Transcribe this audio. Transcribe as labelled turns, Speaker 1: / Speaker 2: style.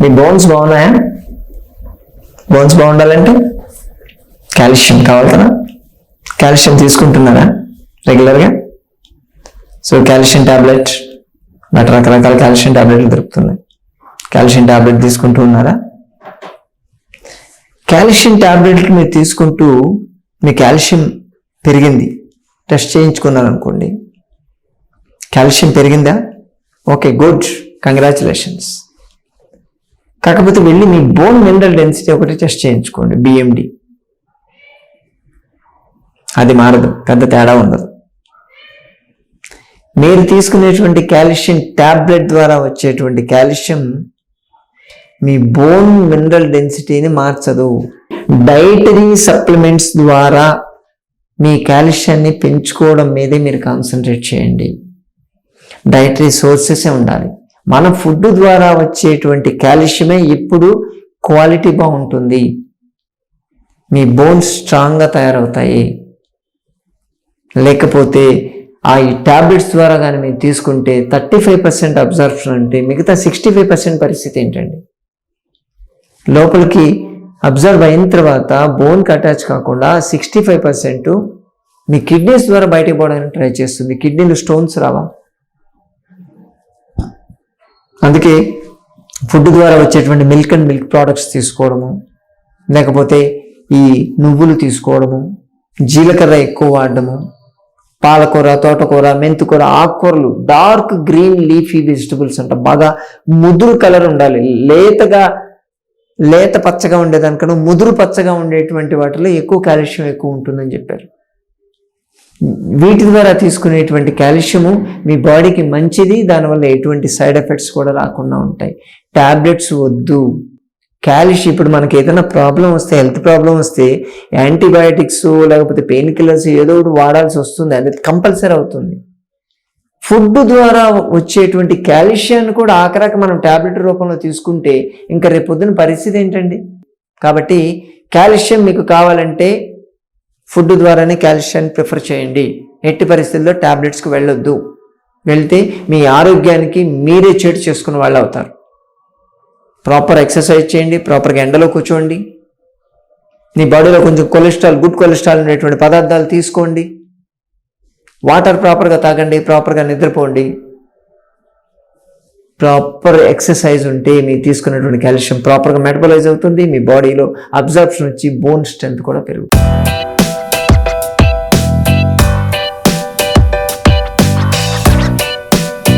Speaker 1: మీ bones బాగున్నాయా? Bones బాగుండాలంటే? Calcium కావాలి కదా కాల్షియం తీసుకుంటున్నారా? రెగ్యులర్గా సో కాల్షియం టాబ్లెట్ బట్ రకరకాల కాల్షియం టాబ్లెట్లు దొరుకుతున్నాయి. కాల్షియం టాబ్లెట్ తీసుకుంటూ ఉన్నారా? కాల్షియం టాబ్లెట్లు మీరు తీసుకుంటూ మీ కాల్షియం పెరిగింది. టెస్ట్ చేయించుకున్నారనుకోండి. కాల్షియం పెరిగిందా? ఓకే గుడ్ కంగ్రాచులేషన్స్ కాకపోతే వెళ్ళి మీ బోన్ మినరల్ డెన్సిటీ ఒకటి టెస్ట్ చేయించుకోండి బిఎండి అది మారదు పెద్ద తేడా ఉండదు. మీరు తీసుకునేటువంటి కాల్షియం టాబ్లెట్ ద్వారా వచ్చేటువంటి కాల్షియం మీ బోన్ మినరల్ డెన్సిటీని మార్చదు. డైటరీ సప్లిమెంట్స్ ద్వారా మీ కాల్షియాన్ని పెంచుకోవడం మీదే మీరు కాన్సన్ట్రేట్ చేయండి. డైటరీ సోర్సెసే ఉండాలి. మన ఫుడ్ ద్వారా వచ్చేటువంటి కాల్షియమే ఇప్పుడు క్వాలిటీ బాగుంటుంది. మీ బోన్స్ స్ట్రాంగ్గా తయారవుతాయి. లేకపోతే ఆ ఈ ట్యాబ్లెట్స్ ద్వారా కానీ మీరు తీసుకుంటే థర్టీ ఫైవ్ పర్సెంట్ అబ్జర్ప్షన్ అంటే మిగతా సిక్స్టీ ఫైవ్ పర్సెంట్ పరిస్థితి ఏంటండి? లోపలికి అబ్జర్వ్ అయిన తర్వాత బోన్కి అటాచ్ కాకుండా సిక్స్టీ ఫైవ్ పర్సెంట్ మీ కిడ్నీస్ ద్వారా బయటకు పోవడానికి ట్రై చేస్తుంది. కిడ్నీలు స్టోన్స్ రావా? అందుకే ఫుడ్ ద్వారా వచ్చేటువంటి మిల్క్ అండ్ మిల్క్ ప్రోడక్ట్స్ తీసుకోవడము లేకపోతే ఈ నువ్వులు తీసుకోవడము జీలకర్ర ఎక్కువ వాడడము పాలకూర తోటకూర మెంతికూర ఆకుకూరలు డార్క్ గ్రీన్ లీఫీ వెజిటబుల్స్ అంట. బాగా ముదురు కలర్ ఉండాలి. లేతగా లేత పచ్చగా ఉండేదానికన్నా ముదురు పచ్చగా ఉండేటువంటి వాటిలో ఎక్కువ కాల్షియం ఎక్కువ ఉంటుందని చెప్పారు. వీటి ద్వారా తీసుకునేటువంటి కాల్షియము మీ బాడీకి మంచిది దానివల్ల ఎటువంటి సైడ్ ఎఫెక్ట్స్ కూడా రాకుండా ఉంటాయి. టాబ్లెట్స్ వద్దు. కాల్షియం ఇప్పుడు మనకి ఏదైనా ప్రాబ్లం వస్తే హెల్త్ ప్రాబ్లం వస్తే యాంటీబయాటిక్స్ లేకపోతే పెయిన్ కిల్లర్స్ ఏదో ఒకటి వాడాల్సి వస్తుంది అది కంపల్సరీ అవుతుంది. ఫుడ్ ద్వారా వచ్చేటువంటి కాల్షియాన్ని కూడా ఆఖరాక మనం ట్యాబ్లెట్ రూపంలో తీసుకుంటే ఇంకా రేపొద్దున పరిస్థితి ఏంటండి? కాబట్టి కాల్షియం మీకు కావాలంటే ఫుడ్ ద్వారానే కాల్షియాన్ని ప్రిఫర్ చేయండి. ఎట్టి పరిస్థితుల్లో టాబ్లెట్స్కి వెళ్ళొద్దు. వెళ్తే మీ ఆరోగ్యానికి మీరే చెడు చేసుకున్న వాళ్ళు అవుతారు. ప్రాపర్ ఎక్సర్సైజ్ చేయండి ప్రాపర్గా ఎండలో కూర్చోండి. మీ బాడీలో కొంచెం కొలెస్ట్రాల్ గుడ్ కొలెస్ట్రాల్ ఉండేటువంటి పదార్థాలు తీసుకోండి. వాటర్ ప్రాపర్గా తాగండి ప్రాపర్గా నిద్రపోండి. ప్రాపర్ ఎక్సర్సైజ్ ఉంటే మీరు తీసుకున్నటువంటి కాల్షియం ప్రాపర్గా మెటబలైజ్ అవుతుంది మీ బాడీలో అబ్జర్ప్షన్ వచ్చి బోన్ స్ట్రెంత్ కూడా పెరుగుతుంది.